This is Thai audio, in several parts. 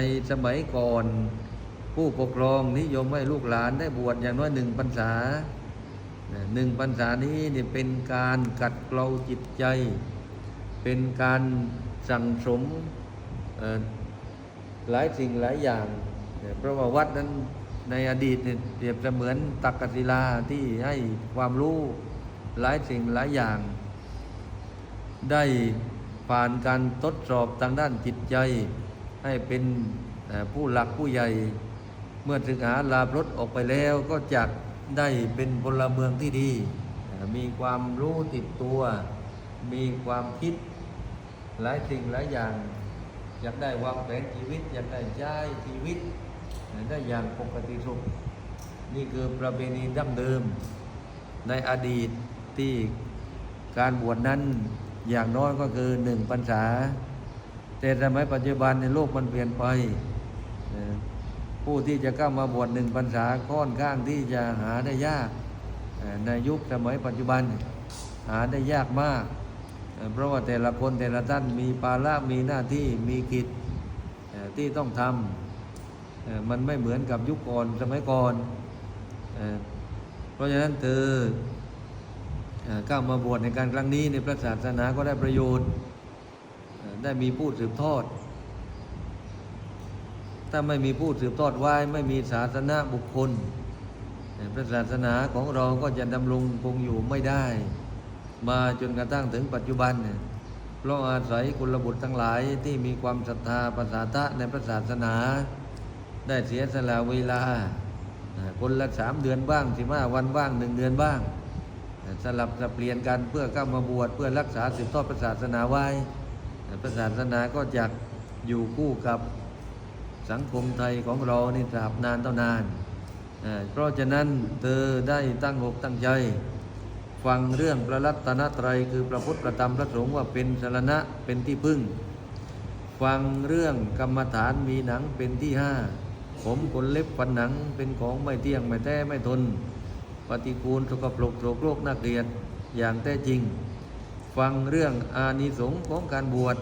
ในสมัยก่อนผู้ปกครองนิยมให้ลูกหลานได้บวชอย่างน้อยหนึ่งพรรษาหนึ่งพรรษานี้เนี่ยเป็นการกัดเกลาจิตใจ เป็นการสั่งสมหลายสิ่งหลายอย่างเนี่ยเพราะว่าวัดนั้นในอดีตเนี่ยเปรียบเสมือนตักกศิลาที่ให้ความรู้หลายสิ่งหลายอย่าง ได้ผ่านการทดสอบทางด้านจิตใจ ให้เป็นผู้หลักผู้ใหญ่ เมื่อถึงหาลาพรถออกไปแล้วก็จะได้เป็นพลเมืองที่ดี มีความรู้ติดตัว มีความคิดหลายสิ่งหลายอย่าง อยากได้วางแผนชีวิต อยากได้ใช้ชีวิตได้อย่างปกติสุข นี่คือประเพณีดั้งเดิม ในอดีตที่การบวชนั้นอย่างน้อยก็คือหนึ่งพรรษา แต่สมัยปัจจุบันในโลกมันเปลี่ยนไป ผู้ที่จะเข้ามาบวชหนึ่งพรรษาค่อนข้างที่จะหาได้ยาก ในยุคสมัยปัจจุบันหาได้ยากมาก เพราะว่าแต่ละคนแต่ละท่านมีภาระมีหน้าที่มีกิจที่ต้องทำมันไม่เหมือนกับยุคก่อนสมัยก่อน เพราะฉะนั้นเธอเอ่อเข้ามาบวชในการครั้งนี้ในพระศาสนาก็ได้ประโยชน์ ได้มีผู้สืบทอด ถ้าไม่มีผู้สืบทอดไว้ไม่มีศาสนาบุคคลพระศาสนาของเราก็จะดำรงคงอยู่ไม่ได้ มาจนกระทั่งถึงปัจจุบันเนี่ยเพราะอาศัยกุลบุตรทั้งหลายที่มีความศรัทธาประสาทะในพระศาสนา ได้เสียสละเวลา คนละสามเดือนบ้างสิบห้าวันบ้างหนึ่งเดือนบ้าง สลับสับเปลี่ยนกันเพื่อเข้ามาบวชเพื่อรักษาสืบทอดพระศาสนาไว้ พระศาสนาก็จะอยู่คู่กับสังคมไทยของเรานี่ตราบนานเท่านานเอ่อเพราะฉะนั้นเธอได้ตั้งอกตั้งใจ ฟังเรื่องพระรัตนตรัยคือพระพุทธประธรรมพระสงฆ์ว่าเป็นสรณะเป็นที่พึ่ง ฟังเรื่องกรรมฐานมีหนังเป็นที่ห้าผมขนเล็บฟันหนังเป็นของไม่เที่ยงไม่แท้ไม่ทน ปฏิกูลสกปรกโสโครกน่าเกลียดอย่างแท้จริง ฟังเรื่องอานิสงส์ของการบวช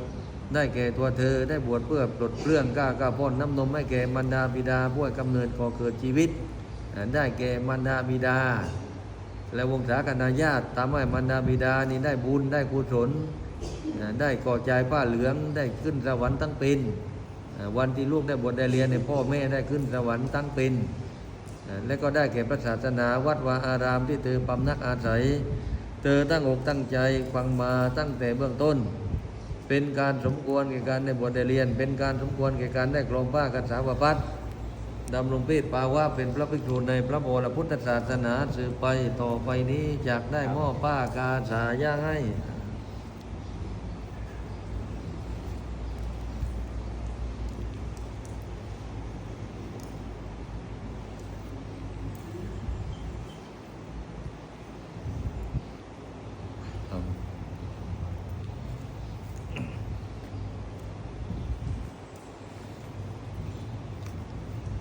ได้แก่ตัวเธอได้บวชเพื่อปลดเปลื้องก้าก้าพ้อนน้ำนมให้แก่มารดาบิดาผู้ให้กำเนิดก่อเกิดชีวิต ได้แก่มารดาบิดา และวงศาคณาญาติทำให้มารดาบิดานี่ได้บุญได้กุศลได้ก่อใจผ้าเหลืองได้ขึ้นสวรรค์ทั้งเป็นวันที่ลูกได้บวชได้เรียนเนี่ยพ่อแม่ได้ขึ้นสวรรค์ทั้งเป็นและก็ได้แก่พระศาสนาวัดวาอารามที่เธอพำนักอาศัย เธอตั้งอกตั้งใจฟังมาตั้งแต่เบื้องต้น เป็นการสมควรแก่การได้บวชได้เรียน เป็นการสมควรแก่การได้กรองผ้ากันสาวพัดดำรงเพศปาวะเป็นพระภิกษุในพระบรมพุทธศาสนาสืบไปต่อไปนี้จากได้มอบผ้ากาสายาให้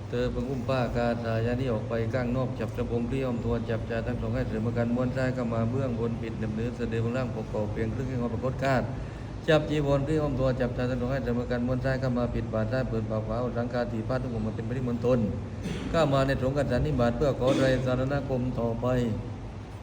เธอเพิ่งอุ้มป้ากาสายานี้ออกไปก้างนอกจับสะบงที่อ้อมตัวจับจ่าทั้งสองให้เสริมกันม้วนซ้ายก็มาเบื้องบนปิดหนึ่งเนื้อเสด็จบนล่างปกเกาเปลี่ยนครึ่งให้ความประกฏคาดจับจีวรที่อ้อมตัวจับจ่าทั้งสองให้เสริมกันม้วนซ้ายก็มาปิดบาทซ้ายเปิดปากขวาสังกาตีพาทุกผมมาเป็นปริมณฑลก็มาในสงฆ์กันสันนิบาตเพื่อขอใจสารณคมต่อไป